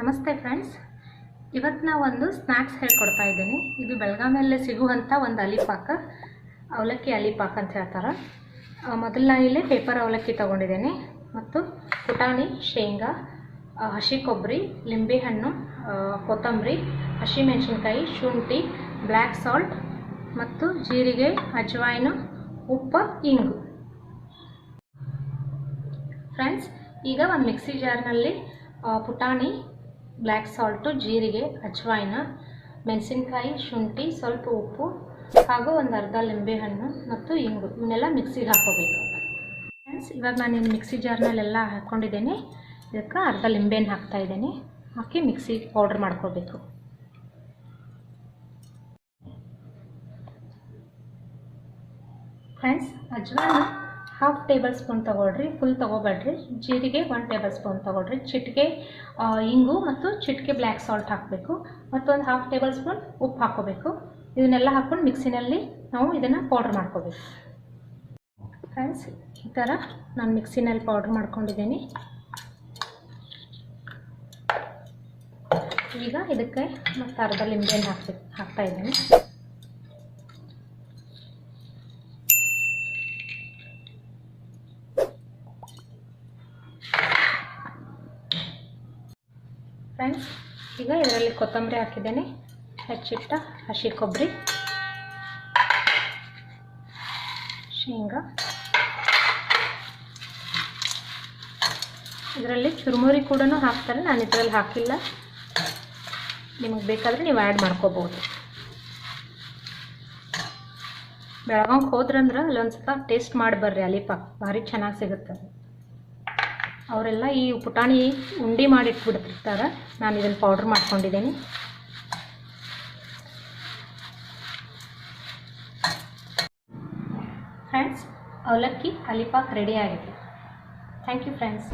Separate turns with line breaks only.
ನಮಸ್ತೆ ಫ್ರೆಂಡ್ಸ್ ಇವತ್ತು ನಾವು ಒಂದು ಸ್ನ್ಯಾಕ್ಸ್ ಹೇಳ್ಕೊಡ್ತಾ ಇದ್ದೀನಿ. ಇದು ಬೆಳಗಾವಿಯಲ್ಲೇ ಸಿಗುವಂಥ ಒಂದು ಅಲಿಪಾಕ. ಅವಲಕ್ಕಿ ಅಲಿಪಾಕ ಅಂತ ಹೇಳ್ತಾರೆ. ಮೊದಲು ನಾನು ಇಲ್ಲಿ ಪೇಪರ್ ಅವಲಕ್ಕಿ ತೊಗೊಂಡಿದ್ದೀನಿ. ಮತ್ತು ಪುಟಾಣಿ, ಶೇಂಗಾ ಹಸಿ ಕೊಬ್ಬರಿ ಲಿಂಬೆಹಣ್ಣು ಹಣ್ಣು ಕೊತ್ತಂಬರಿ ಹಸಿಮೆಣಸಿನ್ಕಾಯಿ ಶುಂಠಿ ಬ್ಲ್ಯಾಕ್ ಸಾಲ್ಟ್ ಮತ್ತು ಜೀರಿಗೆ, ಅಜವಾಯಿನು, ಉಪ್ಪು, ಇಂಗು. ಫ್ರೆಂಡ್ಸ್ ಈಗ ಒಂದು ಮಿಕ್ಸಿ ಜಾರ್ನಲ್ಲಿ ಪುಟಾಣಿ ಬ್ಲ್ಯಾಕ್ ಸಾಲ್ಟು ಜೀರಿಗೆ, ಅಜ್ವಾಯಿನ, ಮೆಣಸಿನ್ಕಾಯಿ, ಶುಂಠಿ, ಸ್ವಲ್ಪ ಉಪ್ಪು ಹಾಗೂ ಒಂದು ಅರ್ಧ ಲಿಂಬೆಹಣ್ಣು ಮತ್ತು ಇಂಗು. ಇವನ್ನೆಲ್ಲ ಮಿಕ್ಸಿಗೆ ಹಾಕೋಬೇಕು ಫ್ರೆಂಡ್ಸ್ ಇವಾಗ ನಾನು ಇನ್ನು ಮಿಕ್ಸಿ ಜಾರ್ನಲ್ಲೆಲ್ಲ ಹಾಕ್ಕೊಂಡಿದ್ದೇನೆ. ಇದಕ್ಕೆ ಅರ್ಧ ಲಿಂಬೆಹಣ್ಣು ಹಾಕ್ತಾ ಇದ್ದೇನೆ. ಹಾಕಿ ಮಿಕ್ಸಿ ಪೌಡ್ರ್ ಮಾಡ್ಕೋಬೇಕು. ಫ್ರೆಂಡ್ಸ್ ಅಜ್ವಾನ ಹಾಫ್ ಟೇಬಲ್ ಸ್ಪೂನ್ ತೊಗೊಳ್ರಿ ಫುಲ್ ತೊಗೋಬೇಡ್ರಿ. ಜೀರಿಗೆ ಒನ್ ಟೇಬಲ್ ಸ್ಪೂನ್ ತೊಗೊಳ್ರಿ. ಚಿಟಿಕೆ ಇಂಗು ಮತ್ತು ಚಿಟಿಕೆ ಬ್ಲ್ಯಾಕ್ ಸಾಲ್ಟ್ ಹಾಕಬೇಕು. ಮತ್ತೊಂದು ಹಾಫ್ ಟೇಬಲ್ ಸ್ಪೂನ್ ಉಪ್ಪು ಹಾಕೋಬೇಕು. ಇದನ್ನೆಲ್ಲ ಹಾಕ್ಕೊಂಡು ಮಿಕ್ಸಿನಲ್ಲಿ ನಾವು ಇದನ್ನು ಪೌಡ್ರ್ ಮಾಡ್ಕೋಬೇಕು. ಫ್ರೆಂಡ್ಸ್ ಈ ಥರ ನಾನು ಮಿಕ್ಸಿನಲ್ಲಿ ಪೌಡ್ರ್ ಮಾಡ್ಕೊಂಡಿದ್ದೀನಿ. ಈಗ ಇದಕ್ಕೆ ಮತ್ತು ಅರ್ಧ ಲಿಂಬೆಹಣ್ಣು ಹಾಕ್ಬೇಕು, ಹಾಕ್ತಾ ಫ್ರೆಂಡ್ಸ್, ಈಗ ಇದರಲ್ಲಿ ಕೊತ್ತಂಬರಿ ಹಾಕಿದ್ದೇನೆ. ಹೆಚ್ಚಿಟ್ಟ ಹಸಿ ಕೊಬ್ಬರಿ, ಶೇಂಗಾ. ಇದರಲ್ಲಿ ಚುರುಮುರಿ ಕೂಡ ಹಾಕ್ತಾರೆ, ನಾನು ಇದರಲ್ಲಿ ಹಾಕಿಲ್ಲ. ನಿಮಗೆ ಬೇಕಾದರೆ ನೀವು ಆ್ಯಡ್ ಮಾಡ್ಕೋಬೋದು. ಬೆಳಗಾವಿಗೆ ಹೋದ್ರಂದ್ರೆ ಅಲ್ಲೊಂದು ಸ್ವಲ್ಪ ಟೇಸ್ಟ್ ಮಾಡಿ ಬರ್ರಿ ಅಲಿಪಾಕ್ ಭಾರಿ ಚೆನ್ನಾಗಿ ಸಿಗುತ್ತೆ ಅವರೆಲ್ಲ ಈ ಪುಟಾಣಿ ಉಂಡೆ ಮಾಡಿ ಇಟ್ಬಿಡ್ತಿರ್ತಾರೆ ನಾನು ಇದನ್ನು ಪೌಡ್ರ್ ಮಾಡ್ಕೊಂಡಿದ್ದೀನಿ. ಫ್ರೆಂಡ್ಸ್ ಅವಲಕ್ಕಿ, ಅಲಿಪಾಕ್ ರೆಡಿ ಆಗಿದೆ. Thank you friends